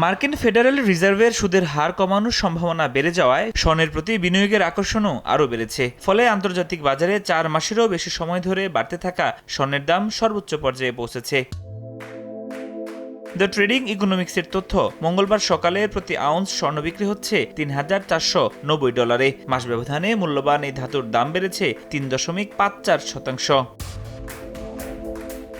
মার্কিন ফেডারেল রিজার্ভের সুদের হার কমানোর সম্ভাবনা বেড়ে যাওয়ায় স্বর্ণের প্রতি বিনিয়োগের আকর্ষণও আরও বেড়েছে। ফলে আন্তর্জাতিক বাজারে চার মাসেরও বেশি সময় ধরে বাড়তে থাকা স্বর্ণের দাম সর্বোচ্চ পর্যায়ে পৌঁছেছে। দ্য ট্রেডিং ইকোনমিক্সের তথ্য, মঙ্গলবার সকালে প্রতি আউন্স স্বর্ণ বিক্রি হচ্ছে তিন হাজার চারশো নব্বই ডলারে। মাস ব্যবধানে মূল্যবান এই ধাতুর দাম বেড়েছে তিন দশমিক পাঁচ চার শতাংশ।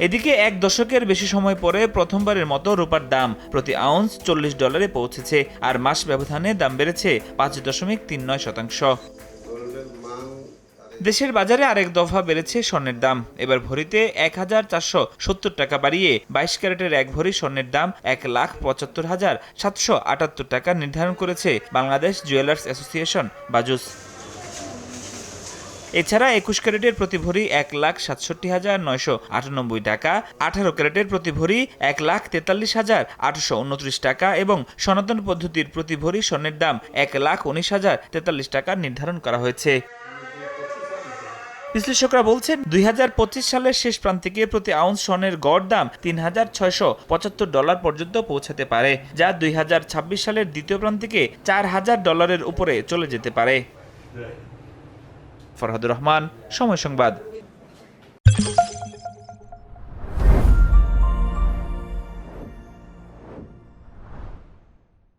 এদিকে এক দশকের বেশি সময় পরে প্রথমবারের মতো রূপার দাম প্রতি আউন্স চল্লিশ ডলারে পৌঁছেছে, আর মাস ব্যবধানে দাম বেড়েছে পাঁচ দশমিক তিন নয় শতাংশ। দেশের বাজারে আরেক দফা বেড়েছে স্বর্ণের দাম। এবার ভরিতে এক হাজার চারশো সত্তর টাকা বাড়িয়ে বাইশ ক্যারেটের এক ভরি স্বর্ণের দাম এক লাখ পঁচাত্তর হাজার সাতশো আটাত্তর টাকা নির্ধারণ করেছে বাংলাদেশ জুয়েলার্স অ্যাসোসিয়েশন, বাজুস। এছাড়া একুশ ক্যারেটের প্রতি ভরি এক লাখ সাতষট্টি হাজার নয়শো আটানব্বই টাকা, আঠারো ক্যারেটের প্রতি ভরি এক লাখ তেতাল্লিশ হাজার আটশো উনত্রিশ টাকা এবং সনাতন পদ্ধতির প্রতি ভরি স্বর্ণের দাম এক লাখ উনিশ হাজার তেতাল্লিশ টাকা নির্ধারণ করা হয়েছে। বিশ্লেষকরা বলছেন, দুই হাজার পঁচিশ সালের শেষ প্রান্তিকে প্রতি আউন্স স্বর্ণের গড় দাম তিন হাজার ছয়শো পঁচাত্তর ডলার পর্যন্ত পৌঁছাতে পারে, যা দুই হাজার ছাব্বিশ সালের দ্বিতীয় প্রান্তিকে চার হাজার ডলারের উপরে চলে যেতে পারে। ফরহাদুর রহমান সময় সংবাদ।